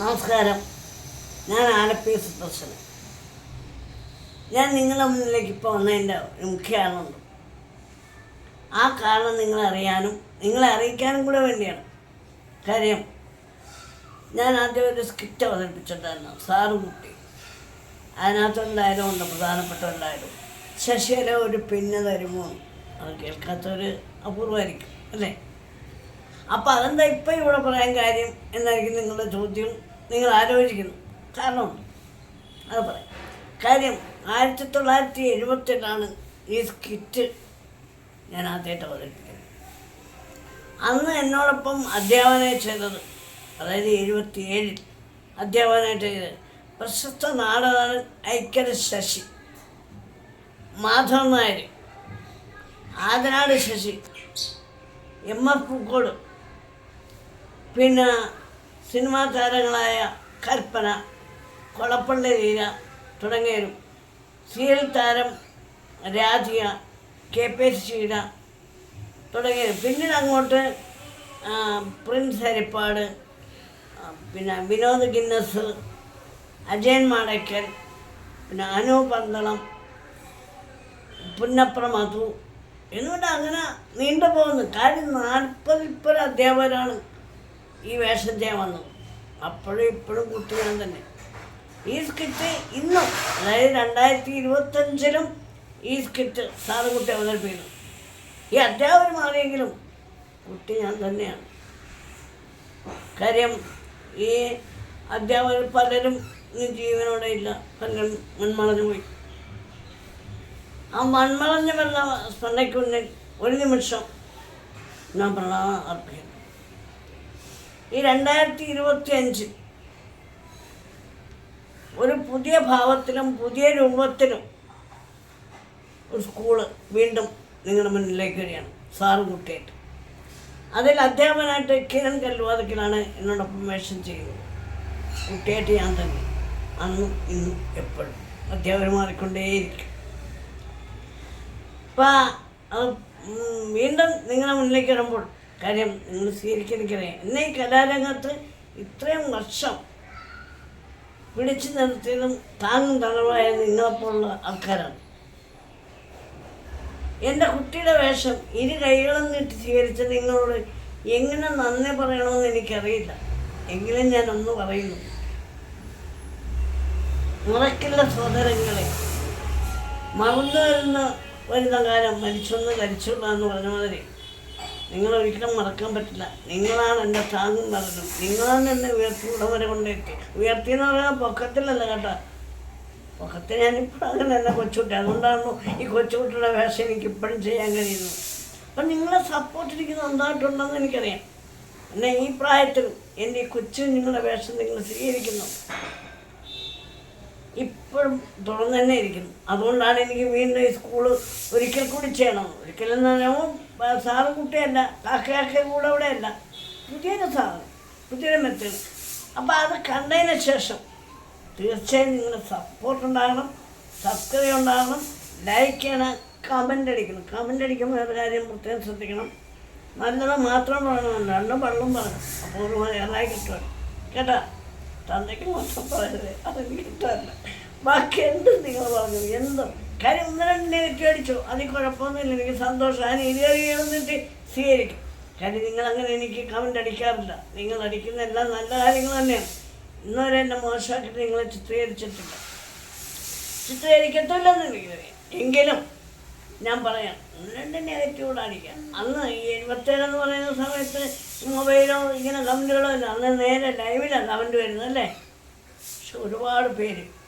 നമസ്കാരം. ഞാൻ ആലപ്പി സുദർശന ഞാൻ നിങ്ങളുടെ മുന്നിലേക്ക് ഇപ്പോൾ വന്നതിന്റെ മുഖ്യ കാരണമുണ്ട് ആ കാരണം നിങ്ങളെ അറിയാനും നിങ്ങളെ അറിയിക്കാനും കൂടെ വേണ്ടിയാണ്. കാര്യം ഞാൻ ആദ്യം ഒരു സ്കിറ്റ് അവതരിപ്പിച്ചിട്ടുണ്ടായിരുന്നു. സാറ് കുട്ടി അതിനകത്തുണ്ടായാലും ഉണ്ട് പ്രധാനപ്പെട്ടവരുണ്ടായാലും ശശിയുടെ ഒരു പിന്നെ തരുമോ അത് കേൾക്കാത്തൊരു അപൂർവമായിരിക്കും അല്ലേ? അപ്പോൾ അതെന്താ ഇപ്പം ഇവിടെ പറയാൻ കാര്യം? എന്നായിരിക്കും നിങ്ങളുടെ ചോദ്യം. നിങ്ങൾ ആലോചിക്കുന്നു കാരണം അത് പറയാം. കാര്യം ആയിരത്തി തൊള്ളായിരത്തി എഴുപത്തെട്ടാണ് ഈ സ്കിറ്റ് ഞാൻ ആദ്യമായിട്ട് അവതരിപ്പിക്കുന്നത്. അന്ന് എന്നോടൊപ്പം അധ്യാപനം ചെയ്തത് അതായത് എഴുപത്തിയേഴിൽ അധ്യാപനമായിട്ട് ചെയ്തത് പ്രശസ്ത നാടകമാണ് ഐക്കര ശശി മാധവൻ നായർ. ആദനാട് ശശി എം എഫ് പൂക്കോട് പിന്നെ സിനിമാ താരങ്ങളായ കൽപ്പന കൊളപ്പള്ളി ലീല തുടങ്ങിയവരും. സീരിയൽ താരം Radhika K P S Sheela തുടങ്ങിയവരും. പിന്നീട് അങ്ങോട്ട് പ്രിൻസ് ഹരിപ്പാട് പിന്നെ വിനോദ് ഗിന്നസ് അജയൻ മാടയ്ക്കൽ പിന്നെ അനു പന്തളം പുന്നപ്ര മധു എന്നുകൊണ്ട് അങ്ങനെ നീണ്ടു പോകുന്നു. കാര്യം നാൽപ്പതിൽ അധ്യാപകരാണ് ഈ വേഷം വന്നു. അപ്പോഴും ഇപ്പോഴും കുട്ടി ഞാൻ തന്നെ. ഈ സ്കിറ്റ് ഇന്നും അതായത് രണ്ടായിരത്തി ഇരുപത്തഞ്ചിലും ഈ സ്കിറ്റ് സാറ് കുട്ടി അവതരിപ്പിക്കുന്നു. ഈ അധ്യാപകർ മാറിയെങ്കിലും കുട്ടി ഞാൻ തന്നെയാണ്. കാര്യം ഈ അധ്യാപകർ പലരും ഇന്ന് ജീവനോടെ ഇല്ല. പലരും മൺമളഞ്ഞു പോയി. ആ മൺമളഞ്ഞ വെള്ള സ്മരണയ്ക്ക് ഒരു നിമിഷം ഞാൻ പ്രണാമം അർപ്പിക്കുന്നു. ഈ രണ്ടായിരത്തി ഇരുപത്തി അഞ്ചിൽ ഒരു പുതിയ ഭാവത്തിലും പുതിയ രൂപത്തിലും ഒരു സ്കൂൾ വീണ്ടും നിങ്ങളുടെ മുന്നിലേക്ക് വരികയാണ്. സാറ് കുട്ടിയായിട്ട്. അതിൽ അധ്യാപകനായിട്ട് കിരൺ കല്ലുവാതക്കിലാണ് എന്നോടൊപ്പം വേഷം ചെയ്യുന്നത്. കുട്ടിയായിട്ട് ഞാൻ തന്നെ. അന്നും ഇന്നും എപ്പോഴും അധ്യാപകർ മാറിക്കൊണ്ടേയിരിക്കും. അപ്പം വീണ്ടും നിങ്ങളുടെ മുന്നിലേക്ക് വരുമ്പോൾ കാര്യം നിങ്ങൾ സ്വീകരിക്കണിക്കണേ എന്നെ ഈ കലാരംഗത്ത് ഇത്രയും വർഷം പിടിച്ചു നിർത്തിയതും താങ്ങും തളവായ നിങ്ങളെപ്പോലുള്ള ആൾക്കാരാണ്. എന്റെ കുട്ടിയുടെ വേഷം ഇരു കൈകളും നീട്ടി സ്വീകരിച്ച നിങ്ങളോട് എങ്ങനെ നന്ദി പറയണമെന്ന് എനിക്കറിയില്ല. എങ്കിലും ഞാൻ ഒന്ന് പറയുന്നു. മുറക്കുള്ള സഹോദരങ്ങളെ. മറന്നു വരുന്ന വരുന്ന കാലം മരിച്ചൊന്ന് കരിച്ചുള്ള എന്ന് പറഞ്ഞ മാതിരി. നിങ്ങൾ ഒരിക്കലും മറക്കാൻ പറ്റില്ല. നിങ്ങളാണ് എന്റെ താങ്ങും പറഞ്ഞു നിങ്ങളാണ് എന്നെ ഉയർത്തി ഇവിടം കൊണ്ടേക്ക് കൊണ്ടെത്തി ഉയർത്തി എന്ന് പറയാൻ പൊക്കത്തിലല്ല കേട്ടോ. പൊക്കത്തിൽ ഞാനിപ്പോൾ അങ്ങനെ തന്നെ കൊച്ചുകുട്ടി. അതുകൊണ്ടാണല്ലോ ഈ കൊച്ചുകുട്ടിയുടെ വേഷം എനിക്ക് ഇപ്പോഴും ചെയ്യാൻ കഴിയുന്നു അപ്പം നിങ്ങളെ സപ്പോർട്ട് എനിക്ക് നന്നായിട്ടുണ്ടെന്ന് എനിക്കറിയാം. എന്നെ ഈ പ്രായത്തിൽ എന്റെ ഈ കൊച്ചു നിങ്ങളുടെ വേഷം നിങ്ങൾ സ്വീകരിക്കുന്നു. ഇപ്പോഴും തുറന്നു തന്നെ ഇരിക്കുന്നു. അതുകൊണ്ടാണ് എനിക്ക് വീണ്ടും ഈ സ്കൂൾ ഒരിക്കൽ കൂടി ചെയ്യണം. ഒരിക്കലെന്ന് പറയുമ്പോൾ സാറ് കുട്ടിയല്ല കാക്കയാക്കയും കൂടെ അവിടെ അല്ല പുതിയൊരു സാറ് പുതിയൊരു മെത്തേഡ് അപ്പോൾ അത് കണ്ടതിന് ശേഷം തീർച്ചയായും നിങ്ങൾ സപ്പോർട്ട് ഉണ്ടാകണം സബ്സ്ക്രൈബ് ഉണ്ടാകണം ലൈക്ക് ചെയ്യണം കമന്റ് അടിക്കണം. കമന്റ് അടിക്കുമ്പോൾ ഒരു കാര്യം പ്രത്യേകം ശ്രദ്ധിക്കണം. നല്ലത് മാത്രം പറയണം രണ്ടും വെള്ളം പറയണം. അപ്പോൾ ഒരു ഏറായി കിട്ടുമല്ലോ കേട്ടാ? തന്തയ്ക്ക് മാത്രം പറയരുത്. അതെനിക്ക് ഇഷ്ടമല്ല ബാക്കി നിങ്ങൾ പറഞ്ഞു. എന്തും. കാര്യം ഒന്ന് രണ്ട് നെഗറ്റീവ് അടിച്ചു അതിൽ കുഴപ്പമൊന്നുമില്ല. എനിക്ക് സന്തോഷം. ഇരി എഴുന്നിട്ട് സ്വീകരിക്കും. കാര്യം നിങ്ങൾ അങ്ങനെ എനിക്ക് കമന്റ് അടിക്കാറില്ല. നിങ്ങൾ അടിക്കുന്ന എല്ലാം നല്ല കാര്യങ്ങൾ തന്നെയാണ്. ഇന്നുവരെ എന്നെ മോശമാക്കിയിട്ട് നിങ്ങളെ ചിത്രീകരിച്ചിട്ടില്ല. ചിത്രീകരിക്കത്തില്ലെന്ന് എനിക്കറിയാം എങ്കിലും ഞാൻ പറയാം. രണ്ട് നെഗറ്റീവ് അടിക്കാം അന്ന് ഈ എഴുപത്തേഴെന്ന് പറയുന്ന സമയത്ത് മൊബൈലോ ഇങ്ങനെ കമന്റുകളോ ഇല്ല. അന്ന് നേരെ ലൈവിലാണ് കമന്റ് വരുന്നത് അല്ലേ? പക്ഷെ ഒരുപാട് പേര്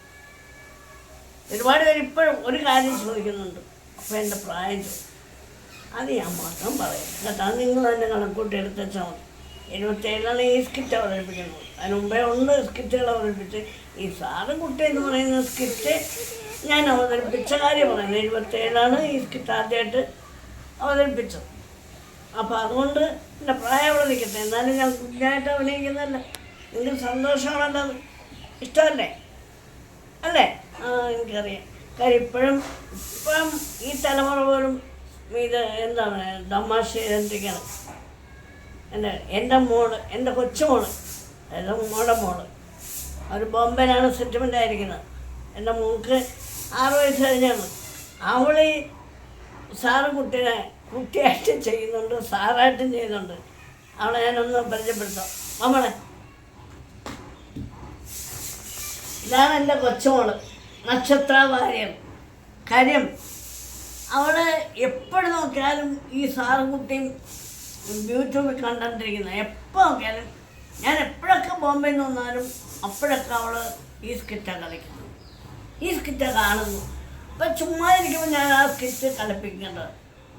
ഒരുപാട് പേര് ഇപ്പോഴും ഒരു കാര്യം ചോദിക്കുന്നുണ്ട്. അപ്പോൾ എന്റെ പ്രായം ചോദിക്കും അത് ഞാൻ മാത്രം പറയാം. കേട്ടോ അത് നിങ്ങൾ തന്നെ കണക്കൂട്ടി എടുത്തുവെച്ചാൽ മതി. എഴുപത്തേഴിലാണ് ഈ സ്കിറ്റ് അവതരിപ്പിക്കുന്നത്. അതിന് മുമ്പേ ഉണ്ട് സ്കിറ്റുകൾ അവതരിപ്പിച്ച് ഈ സാറ് കുട്ടി എന്ന് പറയുന്ന സ്കിറ്റ് ഞാൻ അവതരിപ്പിച്ച കാര്യം പറയുന്നത് എഴുപത്തേഴിലാണ് ഈ സ്കിറ്റ് ആദ്യമായിട്ട് അവതരിപ്പിച്ചത്. അപ്പോൾ അതുകൊണ്ട് എന്റെ പ്രായം അവിടെ നിൽക്കട്ടെ എന്നാലും ഞാൻ കുഞ്ഞായിട്ട് അഭിനയിക്കുന്നതല്ല. നിങ്ങൾക്ക് സന്തോഷമാണല്ലോ. ഇഷ്ടമല്ലേ? അല്ലേ? എനിക്കറിയാം. കാര്യം ഇപ്പോഴും ഇപ്പം ഈ തലമുറ പോലും ഇത് എന്താണ് തമാശ എന്തിക്കണം എന്റെ എന്റെ മോൾ എന്റെ കൊച്ചുമോൾ അതായത് മോളുടെ മോൾ. അവർ ബോംബെയിലാണ് സെറ്റിൽമെന്റ് ആയിരിക്കുന്നത്. എന്റെ മോൾക്ക് ആറ് വയസ്സ് കഴിഞ്ഞാണ്. അവളി സാറ് കുട്ടീനെ കുട്ടിയായിട്ട് ചെയ്യുന്നുണ്ട് സാറായിട്ടും ചെയ്യുന്നുണ്ട്. അവളെ ഞാനൊന്ന് പരിചയപ്പെടുത്താം. നമ്മളെ ഇതാണ് എന്റെ കൊച്ചുമോൾ നക്ഷത്ര വാര്യർ കാര്യം അവൾ എപ്പോഴും നോക്കിയാലും ഈ സാറും കുട്ടിയും യൂട്യൂബിൽ കണ്ടിരിക്കുന്നത് എപ്പോൾ നോക്കിയാലും ഞാൻ എപ്പോഴൊക്കെ ബോംബെയിൽ നിന്ന് വന്നാലും അപ്പോഴൊക്കെ അവൾ ഈ സ്കിറ്റ കളിക്കുന്നു ഈ സ്കിറ്റ കാണുന്നു. അപ്പം ചുമ്മാ ഇരിക്കുമ്പോൾ ഞാൻ ആ സ്കിറ്റ് കളിപ്പിക്കേണ്ടത്.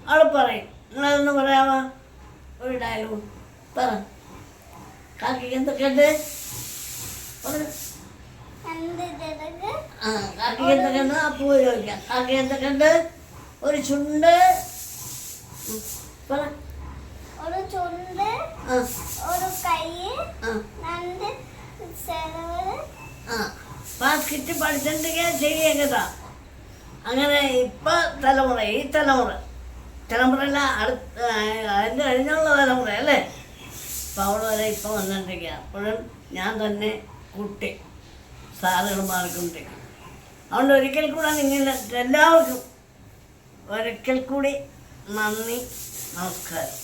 അവൾ പറയും നിങ്ങളതൊന്ന് പറയാമോ? ഒരു ഡയലോഗ് പറ. കാക്കി എന്തൊക്കെയുണ്ട് പറഞ്ഞു എന്ത് തിരക്ക് ആ കാക്കി എന്തൊക്കെയുണ്ട് അപ്പൂ ചോദിക്കാം. കാക്കി എന്തൊക്കെയുണ്ട് ഒരു ചുണ്ട്. ഒരു ചുണ്ട് ഒരു കൈ ആ. രണ്ട് ചെലവര് ആ. അപ്പം ആ സ്കിറ്റ് പഠിച്ചിട്ടുണ്ടെങ്കിൽ കേട്ടോ അങ്ങനെ ഇപ്പം തലമുറ ഈ തലമുറ. തലമുറയല്ല അടുത്ത അതിന്റെ കഴിഞ്ഞുള്ള തലമുറ അല്ലേ? അപ്പോൾ അവൾ വരെ ഇപ്പൊ വന്നിട്ടിരിക്കുക അപ്പോഴും ഞാൻ തന്നെ കുട്ടി. സാറുകൾ മാറിക്കൊണ്ടിരിക്കും അതുകൊണ്ട് ഒരിക്കൽ കൂടെ നിങ്ങൾ എല്ലാവർക്കും ഒരിക്കൽ കൂടി നന്ദി നമസ്കാരം.